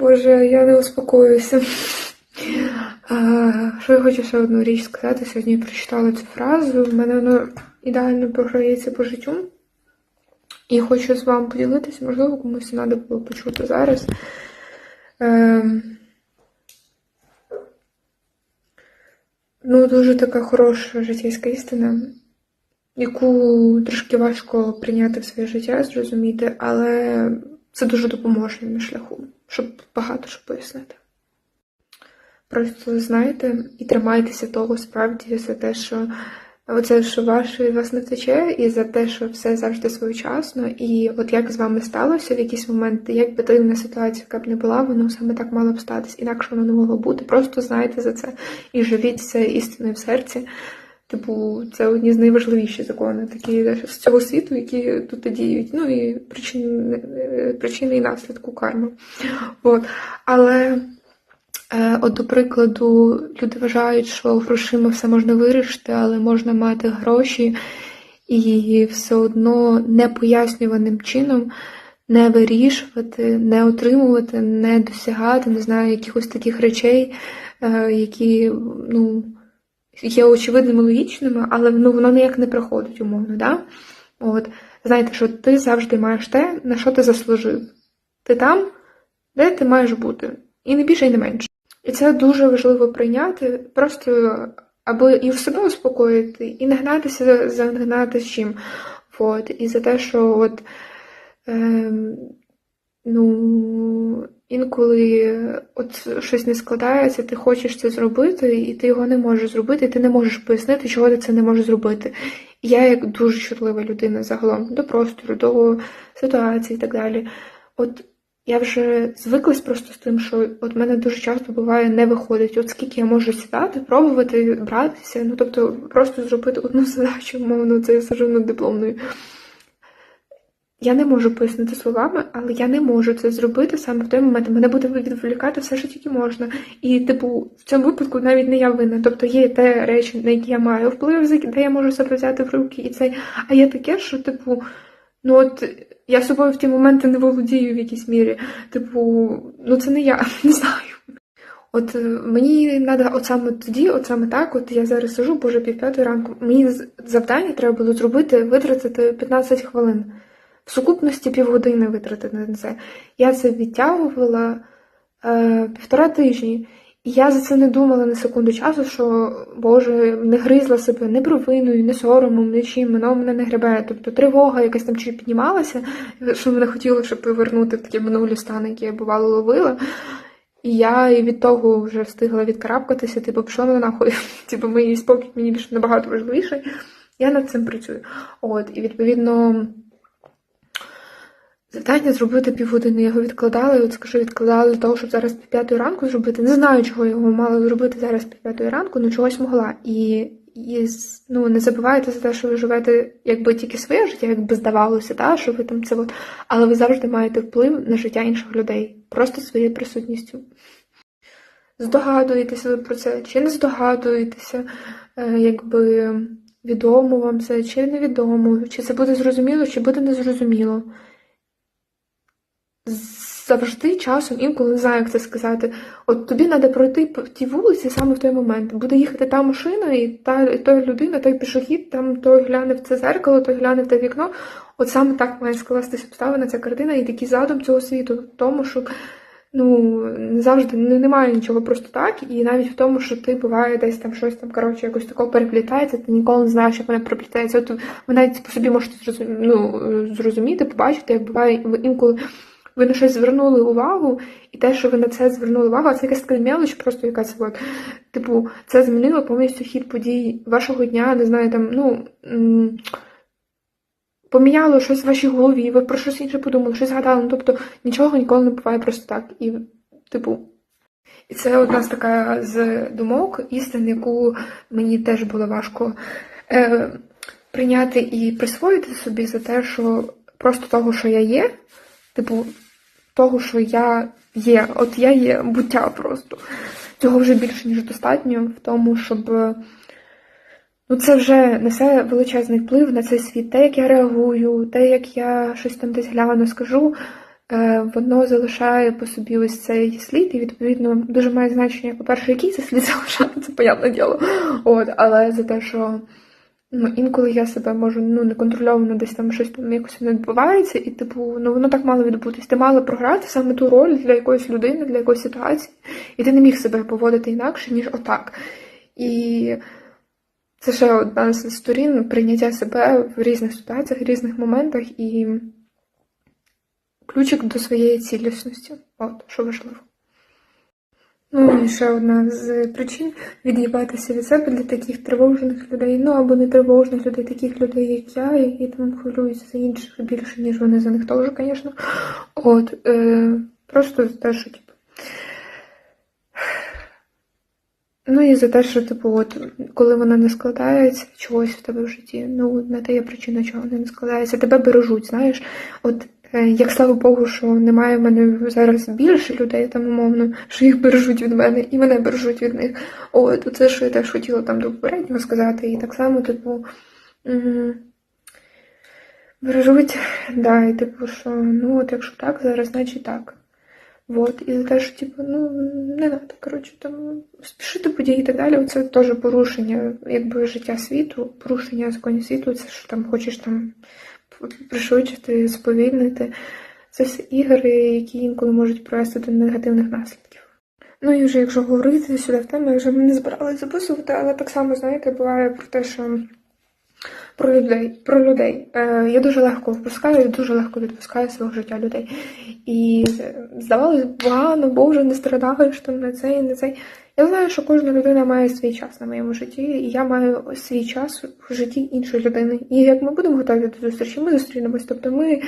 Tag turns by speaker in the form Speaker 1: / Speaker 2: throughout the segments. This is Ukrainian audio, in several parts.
Speaker 1: Боже, я не успокоюся. Що я хочу ще одну річ сказати? Сьогодні я прочитала цю фразу. В мене воно ідеально програється по життю. І хочу з вами поділитися, можливо, комусь треба було почути зараз. Ем... Ну, дуже така хороша життєйська істина, яку трошки важко прийняти в своє життя, зрозуміти, але це дуже допоможе на шляху, щоб багато що пояснити. Просто знайте і тримайтеся того справді за те, що оце, що ваше від вас не тече, і за те, що все завжди своєчасно. І от як з вами сталося в якісь моменти, як би дивна ситуація, яка б не була, воно саме так мало б статись, інакше воно не могло бути. Просто знайте за це і живіть це істиною в серці. Типу, це одні з найважливіших законів, такі з цього світу, які тут діють. Ну і причини, причини і наслідку карми. От. Але. Е, От, до прикладу, люди вважають, що грошима все можна вирішити, але можна мати гроші і все одно непояснюваним чином не вирішувати, не отримувати, не досягати, не знаю, якихось таких речей, е, які ну, є очевидними логічними, але ну, воно ніяк не приходить, умовно. Да? От, Знаєте, що ти завжди маєш те, на що ти заслужив. Ти там, де ти маєш бути. І не більше, і не менше. І це дуже важливо прийняти, просто аби і в себе успокоїти, і не гнатися за гнати з чим. От. І за те, що от, е, ну, інколи от щось не складається, ти хочеш це зробити, і ти його не можеш зробити, і ти не можеш пояснити, чого ти це не можеш зробити. Я, як дуже чутлива людина загалом до простору, до ситуації і так далі. От я вже звиклась просто з тим, що от мене дуже часто буває не виходить. От скільки я можу сідати, пробувати, братися, ну тобто просто зробити одну задачу, умовно, це я сижу над дипломною. Я не можу пояснити словами, але я не можу це зробити саме в той момент. Мене буде відволікати все, що тільки можна. І, типу, в цьому випадку навіть не я винна. Тобто є те речі, на які я маю вплив, де я можу себе взяти в руки, і це. А є таке, що, типу, ну от. Я собою в ті моменти не володію в якійсь мірі. Типу, ну це не я, не знаю. От е, мені треба от саме тоді, от саме так, от я зараз сижу, боже, пів п'ятої ранку. Мені завдання треба було зробити, витратити 15 хвилин. В сукупності півгодини витратити на це. Я це відтягувала е, півтора тижні. І я за це не думала на секунду часу, що Боже, не гризла себе не провиною, не соромом, нічим, воно мене не гребе. Тобто тривога якась там чи піднімалася, що мене хотіло, щоб повернути в такі минулі стани, які я бувало ловила. І я і від того вже встигла відкарабкатися, типу, пішла мене нахуй. Типу, мій спокій мені більше набагато важливіший. Я над цим працюю. От, і відповідно. Завдання зробити півгодини. Я його відкладала, і от скажу, для того, щоб зараз пів п'ятої ранку зробити. Не знаю, чого його мала зробити зараз пів п'ятої ранку, але чогось могла. І, і ну, не забувайте за те, що ви живете якби тільки своє життя, якби здавалося, та, що ви там це от. Але ви завжди маєте вплив на життя інших людей, просто своєю присутністю. Здогадуєтеся ви про це, чи не здогадуєтеся, е, якби відомо вам це, чи невідомо, чи це буде зрозуміло, чи буде незрозуміло завжди часом, інколи не знаю, як це сказати. От тобі треба пройти по тій вулиці саме в той момент. Буде їхати та машина, і та і той людина, той пішохід, там той гляне в це зеркало, той гляне в те вікно. От саме так має скластися обставина ця картина і такий задум цього світу, в тому, що ну завжди не, немає нічого просто так, і навіть в тому, що ти буває десь там щось там коротше якось такого переплітається, ти ніколи не знаєш, як вона переплітається. От ви навіть по собі можете ну, зрозуміти, побачити, як буває інколи ви на щось звернули увагу, і те, що ви на це звернули увагу, це якась така мелоч, просто якась от, типу, це змінило повністю хід подій вашого дня, не знаю, там, ну. Поміняло щось в вашій голові, ви про щось інше подумали, щось згадали. Ну, тобто нічого ніколи не буває просто так. І, типу, і це одна з така з думок, істин, яку мені теж було важко е, прийняти і присвоїти собі за те, що просто того, що я є, типу, того, що я є. От я є буття просто. Цього вже більше, ніж достатньо, в тому, щоб. Ну, це вже несе величезний вплив на цей світ. Те, як я реагую, те, як я щось там десь гляну, скажу, е, воно залишає по собі ось цей слід, і відповідно дуже має значення, по-перше, який це слід залишає, це понятне діло. От, але за те, що ну, інколи я себе можу ну, неконтрольовано десь там щось там якось не відбувається, і типу, ну воно так мало відбутись. Ти мала програти саме ту роль для якоїсь людини, для якоїсь ситуації, і ти не міг себе поводити інакше, ніж отак. І це ще одна з сторін прийняття себе в різних ситуаціях, в різних моментах і ключик до своєї цілісності. От, що важливо. Ну і ще одна з причин від'їбатися від себе для таких тривожних людей, ну або не тривожних людей, таких людей, як я, які там хвилюються за інших більше, ніж вони за них теж, звісно. От, е, просто за те, що типу. Ну і за те, що, типу, от, коли вона не складається чогось в тебе в житті, ну, не те є причина, чого вона не складається, тебе бережуть, знаєш. От як слава Богу, що немає в мене зараз більше людей, там умовно, що їх бережуть від мене, і мене бережуть від них. От, це, що я теж хотіла там до попереднього сказати, і так само, типу. Бережуть, да, і типу, що ну от якщо так, зараз значить так. Вот, і за те, що, типу, ну, не треба, коротше, там, спішити події і так далі, це теж порушення, якби, життя світу, порушення законів світу, це що там хочеш там пришвидшити, сповільнити. Це все ігри, які інколи можуть привести до негативних наслідків. Ну і вже якщо говорити сюди в тему, я вже не збиралась записувати, але так само, знаєте, буває про те, що про людей. Про людей. Е, я дуже легко впускаю і дуже легко відпускаю свого життя людей. І здавалось, погано, бо вже не страдаєш там на цей, на цей. Я знаю, що кожна людина має свій час на моєму житті, і я маю свій час в житті іншої людини. І як ми будемо готові до зустрічі, ми зустрінемось. Тобто ми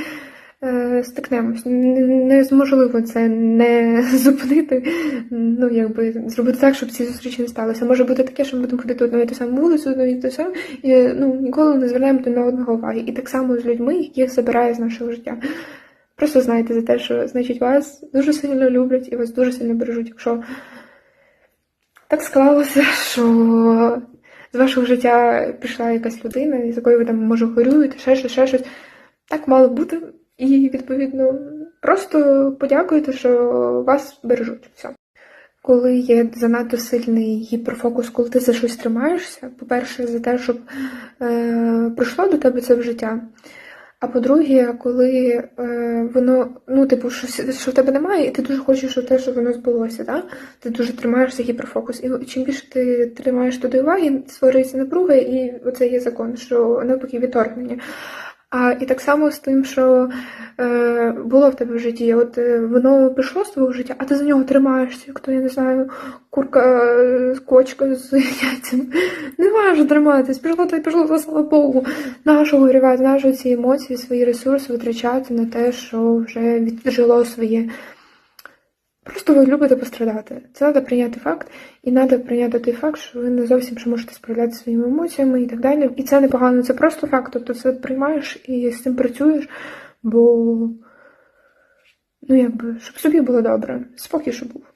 Speaker 1: е, стикнемось. Неможливо це не зупинити, ну якби зробити так, щоб ці зустрічі не сталися. Може бути таке, що ми будемо ходити одною і ту саму вулицю, одною і ту саму, і ну, ніколи не звернемо до одного уваги. І так само з людьми, яких забирає з нашого життя. Просто знайте за те, що значить вас дуже сильно люблять і вас дуже сильно бережуть. Якщо так склалося, що з вашого життя пішла якась людина, з якою ви там може горюєте, ще щось, ще щось. Так мало бути. І відповідно просто подякуйте, що вас бережуть. Все. Коли є занадто сильний гіперфокус, коли ти за щось тримаєшся, по-перше, за те, щоб е, прийшло до тебе це в життя. А по-друге, коли е, воно, ну, типу, що, що в тебе немає, і ти дуже хочеш, щоб те, щоб воно збулося, да? ти дуже тримаєшся гіперфокус. І чим більше ти тримаєш туди уваги, створюється напруга, і оце є закон, що навпаки відторгнення. А і так само з тим, що е, було в тебе в житті, от е, воно пішло з твого життя, а ти за нього тримаєшся, як то, я не знаю, курка е, з кочка з яйцем. Не важно триматись, пішло то й пішло, то слава Богу. Нащо горювати, нащо ці емоції, свої ресурси витрачати на те, що вже віджило своє. Просто ви любите пострадати. Це треба прийняти факт, і треба прийняти той факт, що ви не зовсім ще можете справлятися своїми емоціями і так далі. І це непогано, це просто факт. Тобто це приймаєш і з цим працюєш, бо ну якби щоб собі було добре, спокій, щоб був.